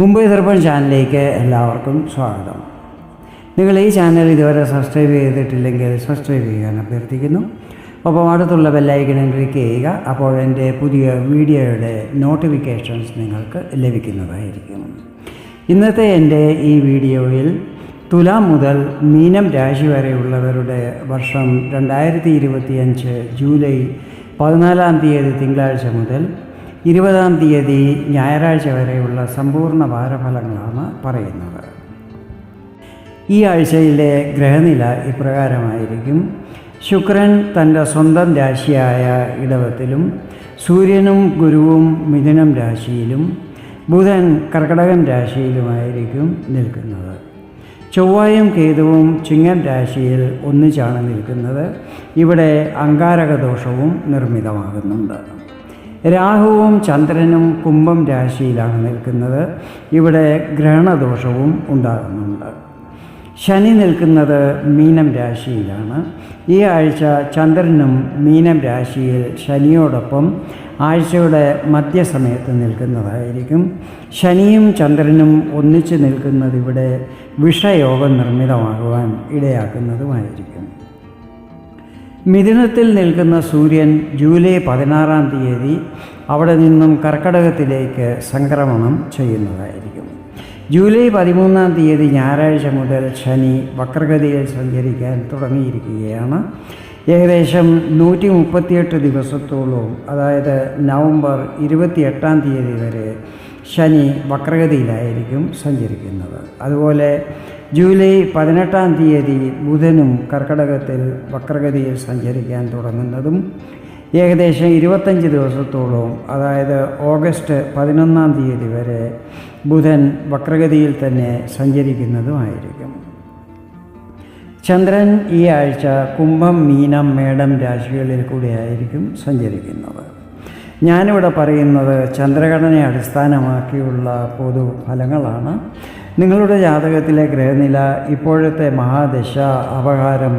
മുംബൈ ദർപ്പൺ ചാനലിലേക്ക് എല്ലാവർക്കും സ്വാഗതം. നിങ്ങൾ ഈ ചാനൽ ഇതുവരെ സബ്സ്ക്രൈബ് ചെയ്തിട്ടില്ലെങ്കിൽ സബ്സ്ക്രൈബ് ചെയ്യാൻ അഭ്യർത്ഥിക്കുന്നു. ഒപ്പം അടുത്തുള്ള ബെല്ലൈക്കണിൽ ക്ലിക്ക് ചെയ്യുക അപ്പോൾ എന്റെ പുതിയ വീഡിയോയുടെ നോട്ടിഫിക്കേഷൻസ് നിങ്ങൾക്ക് ലഭിക്കുന്നതായിരിക്കും. ഇന്നത്തെ എന്റെ ഈ വീഡിയോയിൽ തുലാം മുതൽ മീനം രാശി വരെയുള്ളവരുടെ വർഷം രണ്ടായിരത്തി ഇരുപത്തിയഞ്ച് ജൂലൈ പതിനാലാം തീയതി തിങ്കളാഴ്ച മുതൽ ഇരുപതാം തീയതി ഞായറാഴ്ച വരെയുള്ള സമ്പൂർണ വാരഫലങ്ങളാണ് പറയുന്നത്. ഈ ആഴ്ചയിലെ ഗ്രഹനില ഇപ്രകാരമായിരിക്കും. ശുക്രൻ തന്റെ സ്വന്തം രാശിയായ ഇടവത്തിലും സൂര്യനും ഗുരുവും മിഥുനം രാശിയിലും ബുധൻ കർക്കടകം രാശിയിലുമായിരിക്കും നിൽക്കുന്നത്. ചൊവ്വായും കേതുവും ചിങ്ങൻ രാശിയിൽ ഒന്നിച്ചാണ് നിൽക്കുന്നത്. ഇവിടെ അങ്കാരക ദോഷവും നിർമ്മിതമാകുന്നുണ്ട്. രാഹുവും ചന്ദ്രനും കുംഭം രാശിയിലാണ് നിൽക്കുന്നത്. ഇവിടെ ഗ്രഹണദോഷവും ഉണ്ടാകുന്നുണ്ട്. ശനി നിൽക്കുന്നത് മീനം രാശിയിലാണ്. ഈ ആഴ്ച ചന്ദ്രനും മീനം രാശിയിൽ ശനിയോടൊപ്പം ആഴ്ചയുടെ മധ്യസമയത്ത് നിൽക്കുന്നതായിരിക്കും. ശനിയും ചന്ദ്രനും ഒന്നിച്ച് നിൽക്കുന്നത് ഇവിടെ വിഷയോഗം നിർമ്മിതമാകുവാൻ ഇടയാക്കുന്നതുമായിരിക്കും. മിഥുനത്തിൽ നിൽക്കുന്ന സൂര്യൻ ജൂലൈ പതിനാറാം തീയതി അവിടെ നിന്നും കർക്കടകത്തിലേക്ക് സംക്രമണം ചെയ്യുന്നതായിരിക്കും. ജൂലൈ പതിമൂന്നാം തീയതി ഞായറാഴ്ച മുതൽ ശനി വക്രഗതിയിൽ സഞ്ചരിക്കാൻ തുടങ്ങിയിരിക്കുകയാണ്. ഏകദേശം നൂറ്റി മുപ്പത്തിയെട്ട് ദിവസത്തോളവും അതായത് നവംബർ ഇരുപത്തിയെട്ടാം തീയതി വരെ ശനി വക്രഗതിയിലായിരിക്കും സഞ്ചരിക്കുന്നത്. അതുപോലെ ജൂലൈ പതിനെട്ടാം തീയതി ബുധനും കർക്കടകത്തിൽ വക്രഗതിയിൽ സഞ്ചരിക്കാൻ തുടങ്ങുന്നതും ഏകദേശം ഇരുപത്തഞ്ച് ദിവസത്തോളവും അതായത് ഓഗസ്റ്റ് പതിനൊന്നാം തീയതി വരെ ബുധൻ വക്രഗതിയിൽ തന്നെ സഞ്ചരിക്കുന്നതുമായിരിക്കും. ചന്ദ്രൻ ഈ ആഴ്ച കുംഭം മീനം മേടം രാശികളിൽ കൂടിയായിരിക്കും സഞ്ചരിക്കുന്നത്. ഞാനിവിടെ പറയുന്നത് ചന്ദ്രഘടനയെ അടിസ്ഥാനമാക്കിയുള്ള പൊതു ഫലങ്ങളാണ്. നിങ്ങളുടെ ജാതകത്തിലെ ഗ്രഹനില ഇപ്പോഴത്തെ മഹാദശ അപകാരം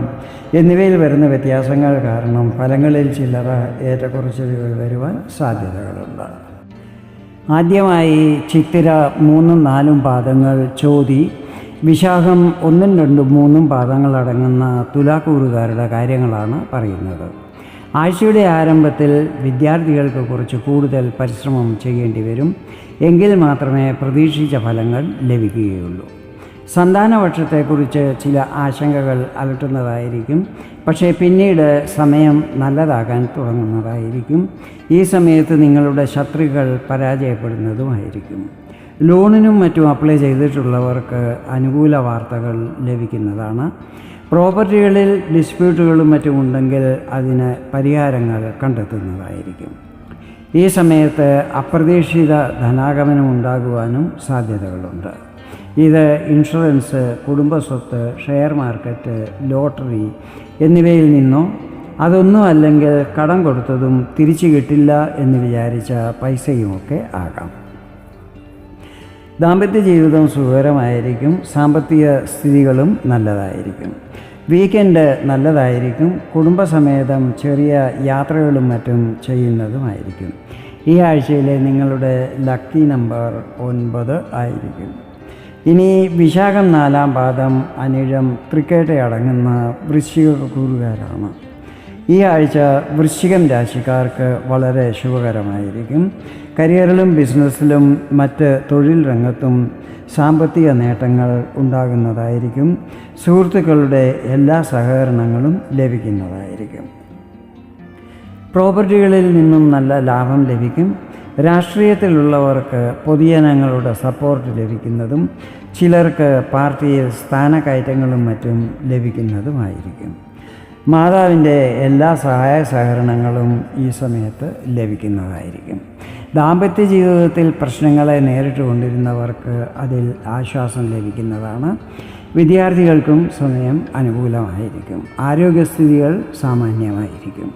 എന്നിവയിൽ വരുന്ന വ്യത്യാസങ്ങൾ കാരണം ഫലങ്ങളിൽ ചില്ലറ ഏറ്റക്കുറച്ചിലുകൾ വരുവാൻ സാധ്യതകളുണ്ട്. ആദ്യമായി ചിത്തിര മൂന്നും നാലും പാദങ്ങൾ ചോതി വിശാഖം ഒന്നും രണ്ടും മൂന്നും പാദങ്ങൾ അടങ്ങുന്ന തുലാക്കൂറുകാരുടെ കാര്യങ്ങളാണ് പറയുന്നത്. ആഴ്ചയുടെ ആരംഭത്തിൽ വിദ്യാർത്ഥികൾക്ക് കുറച്ച് കൂടുതൽ പരിശ്രമം ചെയ്യേണ്ടി വരും. എങ്കിൽ മാത്രമേ പ്രതീക്ഷിച്ച ഫലങ്ങൾ ലഭിക്കുകയുള്ളൂ. സന്താനപക്ഷത്തെക്കുറിച്ച് ചില ആശങ്കകൾ അലട്ടുന്നതായിരിക്കും. പക്ഷേ പിന്നീട് സമയം നല്ലതാകാൻ തുടങ്ങുന്നതായിരിക്കും. ഈ സമയത്ത് നിങ്ങളുടെ ശത്രുക്കൾ പരാജയപ്പെടുന്നതുമായിരിക്കും. ലോണിനും മറ്റും അപ്ലൈ ചെയ്തിട്ടുള്ളവർക്ക് അനുകൂല വാർത്തകൾ ലഭിക്കുന്നതാണ്. പ്രോപ്പർട്ടികളിൽ ഡിസ്പ്യൂട്ടുകളും മറ്റും ഉണ്ടെങ്കിൽ അതിന് പരിഹാരങ്ങൾ കണ്ടെത്തുന്നതായിരിക്കും. ഈ സമയത്ത് അപ്രതീക്ഷിത ധനാഗമനം ഉണ്ടാകുവാനും സാധ്യതകളുണ്ട്. ഇത് ഇൻഷുറൻസ് കുടുംബസ്വത്ത് ഷെയർ മാർക്കറ്റ് ലോട്ടറി എന്നിവയിൽ നിന്നോ അതൊന്നും അല്ലെങ്കിൽ കടം കൊടുത്തതും തിരിച്ചു കിട്ടില്ല എന്ന് വിചാരിച്ച പൈസയുമൊക്കെ ആകാം. ദാമ്പത്യ ജീവിതം സുഖകരമായിരിക്കും സാമ്പത്തിക സ്ഥിതികളും നല്ലതായിരിക്കും. വീക്കെൻഡ് നല്ലതായിരിക്കും കുടുംബസമേതം ചെറിയ യാത്രകളും മറ്റും ചെയ്യുന്നതുമായിരിക്കും. ഈ ആഴ്ചയിലെ നിങ്ങളുടെ ലക്കി നമ്പർ ഒൻപത് ആയിരിക്കും. ഇനി വിശാഖം നാലാം പാദം അനിഴം ക്രിക്കറ്റ് അടങ്ങുന്ന വൃശ്ചിക കൂറുകാരാണ്. ഈ ആഴ്ച വൃശ്ചികം രാശിക്കാർക്ക് വളരെ ശുഭകരമായിരിക്കും. കരിയറിലും ബിസിനസ്സിലും മറ്റ് തൊഴിൽ രംഗത്തും സാമ്പത്തിക നേട്ടങ്ങൾ ഉണ്ടാകുന്നതായിരിക്കും. സുഹൃത്തുക്കളുടെ എല്ലാ സഹകരണങ്ങളും ലഭിക്കുന്നതായിരിക്കും. പ്രോപ്പർട്ടികളിൽ നിന്നും നല്ല ലാഭം ലഭിക്കും. രാഷ്ട്രീയത്തിലുള്ളവർക്ക് പൊതുജനങ്ങളുടെ സപ്പോർട്ട് ലഭിക്കുന്നതും ചിലർക്ക് പാർട്ടിയിൽ സ്ഥാനക്കയറ്റങ്ങളും മറ്റും ലഭിക്കുന്നതുമായിരിക്കും. മാതാവിന്റെ എല്ലാ സഹായ സഹകരണങ്ങളും ഈ സമയത്ത് ലഭിക്കുന്നതായിരിക്കും. ദാമ്പത്യ ജീവിതത്തിൽ പ്രശ്നങ്ങളെ നേരിട്ട് കൊണ്ടിരുന്നവർക്ക് അതിൽ ആശ്വാസം ലഭിക്കുന്നതാണ്. വിദ്യാർത്ഥികൾക്കും സമയം അനുകൂലമായിരിക്കും. ആരോഗ്യസ്ഥിതികൾ സാമാന്യമായിരിക്കും.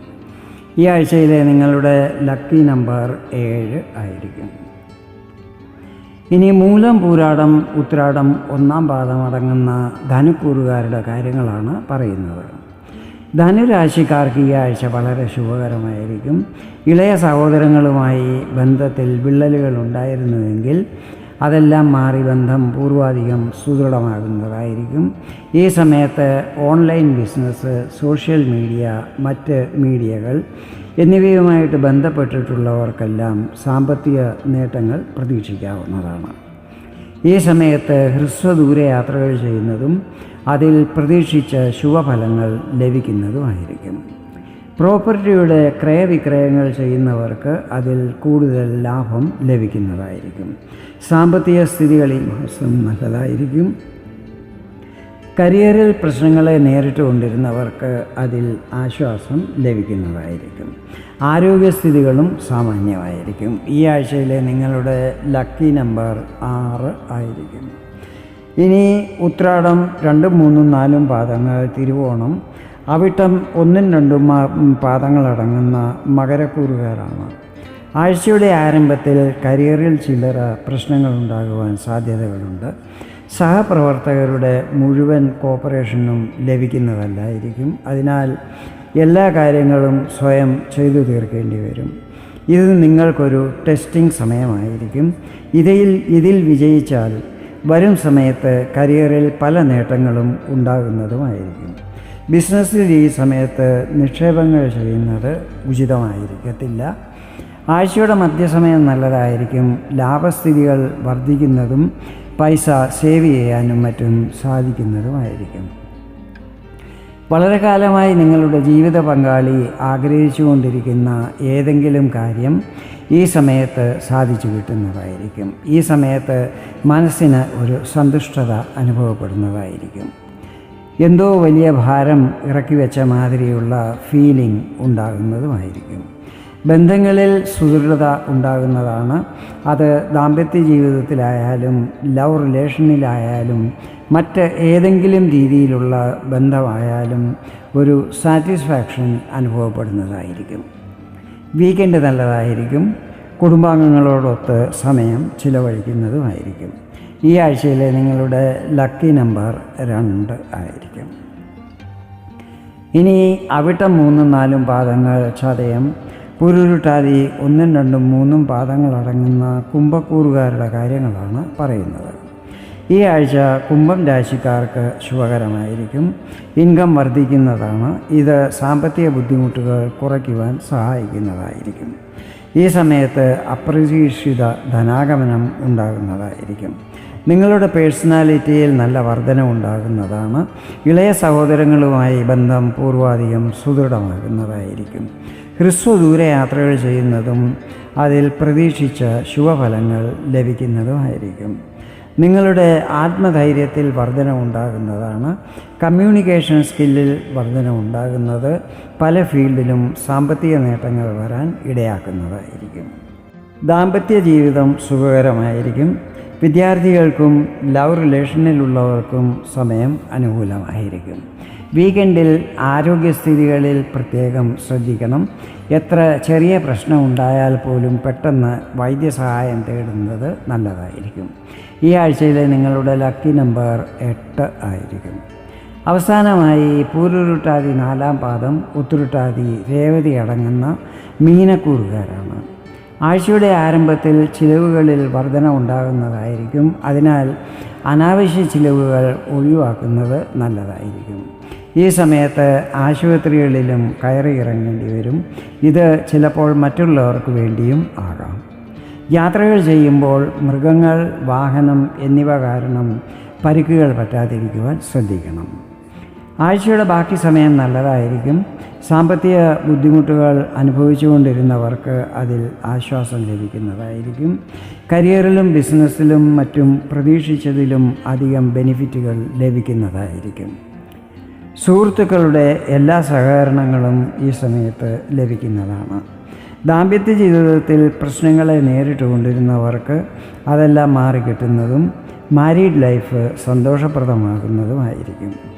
ഈ ആഴ്ചയിലെ നിങ്ങളുടെ ലക്കി നമ്പർ ഏഴ് ആയിരിക്കും. ഇനി മൂലം പൂരാടം ഉത്രാടം ഒന്നാം പാദം അടങ്ങുന്ന ധനുക്കൂറുകാരുടെ കാര്യങ്ങളാണ് പറയുന്നത്. ധനുരാശിക്കാർക്ക് ഈ ആഴ്ച വളരെ ശുഭകരമായിരിക്കും. ഇളയ സഹോദരങ്ങളുമായി ബന്ധത്തിൽ വിള്ളലുകൾ ഉണ്ടായിരുന്നുവെങ്കിൽ അതെല്ലാം മാറി ബന്ധം പൂർവാധികം സുദൃഢമാകുന്നതായിരിക്കും. ഈ സമയത്ത് ഓൺലൈൻ ബിസിനസ് സോഷ്യൽ മീഡിയ മറ്റ് മീഡിയകൾ എന്നിവയുമായിട്ട് ബന്ധപ്പെട്ടിട്ടുള്ളവർക്കെല്ലാം സാമ്പത്തിക നേട്ടങ്ങൾ പ്രതീക്ഷിക്കാവുന്നതാണ്. ഈ സമയത്ത് ഹ്രസ്വദൂര യാത്രകൾ ചെയ്യുന്നതും അതിൽ പ്രതീക്ഷിച്ച ശുഭഫലങ്ങൾ ലഭിക്കുന്നതുമായിരിക്കും. പ്രോപ്പർട്ടിയുടെ ക്രയവിക്രയങ്ങൾ ചെയ്യുന്നവർക്ക് അതിൽ കൂടുതൽ ലാഭം ലഭിക്കുന്നതായിരിക്കും. സാമ്പത്തിക സ്ഥിതികളിൽ മാസം നല്ലതായിരിക്കും. കരിയറിൽ പ്രശ്നങ്ങളെ നേരിട്ട് കൊണ്ടിരുന്നവർക്ക് അതിൽ ആശ്വാസം ലഭിക്കുന്നതായിരിക്കും. ആരോഗ്യസ്ഥിതികളും സാമാന്യമായിരിക്കും. ഈ ആഴ്ചയിലെ നിങ്ങളുടെ ലക്കി നമ്പർ ആറ് ആയിരിക്കും. ഇനി ഉത്രാടം രണ്ടും മൂന്നും നാലും പാദങ്ങൾ തിരുവോണം. അവിട്ടം ഒന്നും രണ്ടും പാദങ്ങളടങ്ങുന്ന മകരക്കൂറുകാരാണ്. ആഴ്ചയുടെ ആരംഭത്തിൽ കരിയറിൽ ചില്ലറ പ്രശ്നങ്ങളുണ്ടാകുവാൻ സാധ്യതകളുണ്ട്. സഹപ്രവർത്തകരുടെ മുഴുവൻ കോപ്പറേഷനും ലഭിക്കുന്നതല്ലായിരിക്കും. അതിനാൽ എല്ലാ കാര്യങ്ങളും സ്വയം ചെയ്തു തീർക്കേണ്ടി വരും. ഇത് നിങ്ങൾക്കൊരു ടെസ്റ്റിംഗ് സമയമായിരിക്കും. ഇതിൽ ഇതിൽ വിജയിച്ചാൽ വരും സമയത്ത് കരിയറിൽ പല നേട്ടങ്ങളും ഉണ്ടാകുന്നതുമായിരിക്കും. ബിസിനസ്സിൽ ഈ സമയത്ത് നിക്ഷേപങ്ങൾ ചെയ്യുന്നത് ഉചിതമായിരിക്കത്തില്ല. ആഴ്ചയുടെ മധ്യസമയം നല്ലതായിരിക്കും. ലാഭസ്ഥിതികൾ വർദ്ധിക്കുന്നതും പൈസ സേവ് ചെയ്യാനും മറ്റും സാധിക്കുന്നതുമായിരിക്കും. വളരെ കാലമായി നിങ്ങളുടെ ജീവിത പങ്കാളി ആഗ്രഹിച്ചുകൊണ്ടിരിക്കുന്ന ഏതെങ്കിലും കാര്യം ഈ സമയത്ത് സാധിച്ചു കിട്ടുന്നതായിരിക്കും. ഈ സമയത്ത് മനസ്സിന് ഒരു സന്തുഷ്ടത അനുഭവപ്പെടുന്നതായിരിക്കും. എന്തോ വലിയ ഭാരം ഇറക്കി വെച്ച മാതിരിയുള്ള ഫീലിംഗ് ഉണ്ടാകുന്നതുമായിരിക്കും. ബന്ധങ്ങളിൽ സുദൃഢത ഉണ്ടാകുന്നതാണ്. അത് ദാമ്പത്യ ജീവിതത്തിലായാലും ലവ് റിലേഷനിലായാലും മറ്റ് ഏതെങ്കിലും രീതിയിലുള്ള ബന്ധമായാലും ഒരു സാറ്റിസ്ഫാക്ഷൻ അനുഭവപ്പെടുന്നതായിരിക്കും. വീക്കെൻഡ് നല്ലതായിരിക്കും. കുടുംബാംഗങ്ങളോടൊത്ത് സമയം ചിലവഴിക്കുന്നതുമായിരിക്കും. ഈ ആഴ്ചയിലെ നിങ്ങളുടെ ലക്കി നമ്പർ രണ്ട് ആയിരിക്കും. ഇനി അവിട്ടം മൂന്നും നാലും പാദങ്ങൾ ചതയം പുരുരുട്ടാതി ഒന്നും രണ്ടും മൂന്നും പാദങ്ങളടങ്ങുന്ന കുംഭക്കൂറുകാരുടെ കാര്യങ്ങളാണ് പറയുന്നത്. ഈ ആഴ്ച കുംഭം രാശിക്കാർക്ക് ശുഭകരമായിരിക്കും. ഇൻകം വർദ്ധിക്കുന്നതാണ്. ഇത് സാമ്പത്തിക ബുദ്ധിമുട്ടുകൾ കുറയ്ക്കുവാൻ സഹായിക്കുന്നതായിരിക്കും. ഈ സമയത്ത് അപ്രതീക്ഷിത ധനാഗമനം ഉണ്ടാകുന്നതായിരിക്കും. നിങ്ങളുടെ പേഴ്സണാലിറ്റിയിൽ നല്ല വർധന ഉണ്ടാകുന്നതാണ് ഇളയ സഹോദരങ്ങളുമായി ബന്ധം പൂർവാധികം സുദൃഢമാകുന്നതായിരിക്കും. ഹ്രസ്വ ദൂരയാത്രകൾ ചെയ്യുന്നതും അതിൽ പ്രതീക്ഷിച്ച ശുഭഫലങ്ങൾ ലഭിക്കുന്നതുമായിരിക്കും. നിങ്ങളുടെ ആത്മധൈര്യത്തിൽ വർധന ഉണ്ടാകുന്നതാണ് കമ്മ്യൂണിക്കേഷൻ സ്കില്ലിൽ വർധന ഉണ്ടാകുന്നത് പല ഫീൽഡിലും സാമ്പത്തിക നേട്ടങ്ങൾ വരാൻ ഇടയാക്കുന്നതായിരിക്കും. ദാമ്പത്യ ജീവിതം സുഖകരമായിരിക്കും. വിദ്യാർത്ഥികൾക്കും ലവ് റിലേഷനിലുള്ളവർക്കും സമയം അനുകൂലമായിരിക്കും. വീക്കെൻഡിൽ ആരോഗ്യസ്ഥിതികളിൽ പ്രത്യേകം ശ്രദ്ധിക്കണം. എത്ര ചെറിയ പ്രശ്നം ഉണ്ടായാൽ പോലും പെട്ടെന്ന് വൈദ്യസഹായം തേടുന്നത് നല്ലതായിരിക്കും. ഈ ആഴ്ചയിലെ നിങ്ങളുടെ ലക്കി നമ്പർ എട്ട് ആയിരിക്കും. അവസാനമായി പൂരുരുട്ടാതി നാലാം പാദം ഉത്തുരുട്ടാതി രേവതി അടങ്ങുന്ന മീനക്കൂറുകാരാണ്. ആഴ്ചയുടെ ആരംഭത്തിൽ ചിലവുകളിൽ വർധന ഉണ്ടാകുന്നതായിരിക്കും. അതിനാൽ അനാവശ്യ ചിലവുകൾ ഒഴിവാക്കുന്നത് നല്ലതായിരിക്കും. ഈ സമയത്ത് ആശുപത്രികളിലും കയറി ഇറങ്ങേണ്ടി വരും. ഇത് ചിലപ്പോൾ മറ്റുള്ളവർക്ക് വേണ്ടിയും ആകാം. യാത്രകൾ ചെയ്യുമ്പോൾ മൃഗങ്ങൾ വാഹനം എന്നിവ കാരണം പരിക്കുകൾ പറ്റാതിരിക്കുവാൻ ശ്രദ്ധിക്കണം. ആഴ്ചയുടെ ബാക്കി സമയം നല്ലതായിരിക്കും. സാമ്പത്തിക ബുദ്ധിമുട്ടുകൾ അനുഭവിച്ചുകൊണ്ടിരുന്നവർക്ക് അതിൽ ആശ്വാസം ലഭിക്കുന്നതായിരിക്കും. കരിയറിലും ബിസിനസ്സിലും മറ്റും പ്രതീക്ഷിച്ചതിലും അധികം ബെനിഫിറ്റുകൾ ലഭിക്കുന്നതായിരിക്കും. സുഹൃത്തുക്കളുടെ എല്ലാ സഹകരണങ്ങളും ഈ സമയത്ത് ലഭിക്കുന്നതാണ്. ദാമ്പത്യ ജീവിതത്തിൽ പ്രശ്നങ്ങളെ നേരിട്ട് കൊണ്ടിരുന്നവർക്ക് അതെല്ലാം മാറിക്കിട്ടുന്നതും മാരീഡ് ലൈഫ് സന്തോഷപ്രദമാകുന്നതുമായിരിക്കും.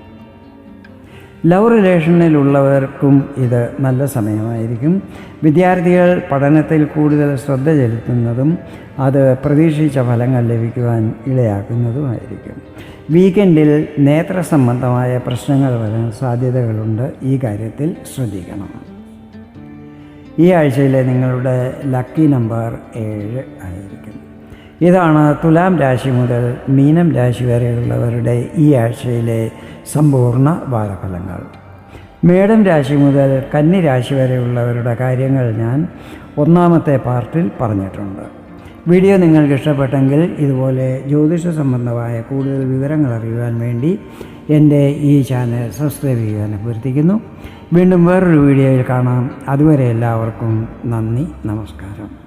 ലവ് റിലേഷനിലുള്ളവർക്കും ഇത് നല്ല സമയമായിരിക്കും. വിദ്യാർത്ഥികൾ പഠനത്തിൽ കൂടുതൽ ശ്രദ്ധ ചെലുത്തുന്നതും അത് പ്രതീക്ഷിച്ച ഫലങ്ങൾ ലഭിക്കുവാൻ ഇടയാക്കുന്നതുമായിരിക്കും വീക്കെൻഡിൽ നേത്ര സംബന്ധമായ പ്രശ്നങ്ങൾ വരാൻ സാധ്യതകളുണ്ട്. ഈ കാര്യത്തിൽ ശ്രദ്ധിക്കണം. ഈ ആഴ്ചയിലെ നിങ്ങളുടെ ലക്കി നമ്പർ ഏഴ് ആയിരിക്കും. ഇതാണ് തുലാം രാശി മുതൽ മീനം രാശി വരെയുള്ളവരുടെ ഈ ആഴ്ചയിലെ സമ്പൂർണ വാരഫലങ്ങൾ. മേടം രാശി മുതൽ കന്നി രാശി വരെയുള്ളവരുടെ കാര്യങ്ങൾ ഞാൻ ഒന്നാമത്തെ പാർട്ടിൽ പറഞ്ഞിട്ടുണ്ട്. വീഡിയോ നിങ്ങൾക്ക് ഇഷ്ടപ്പെട്ടെങ്കിൽ ഇതുപോലെ ജ്യോതിഷ സംബന്ധമായ കൂടുതൽ വിവരങ്ങൾ അറിയുവാൻ വേണ്ടി എന്റെ ഈ ചാനൽ സബ്സ്ക്രൈബ് ചെയ്യാൻ അഭ്യർത്ഥിക്കുന്നു. വീണ്ടും വേറൊരു വീഡിയോയിൽ കാണാം. അതുവരെ എല്ലാവർക്കും നന്ദി നമസ്കാരം.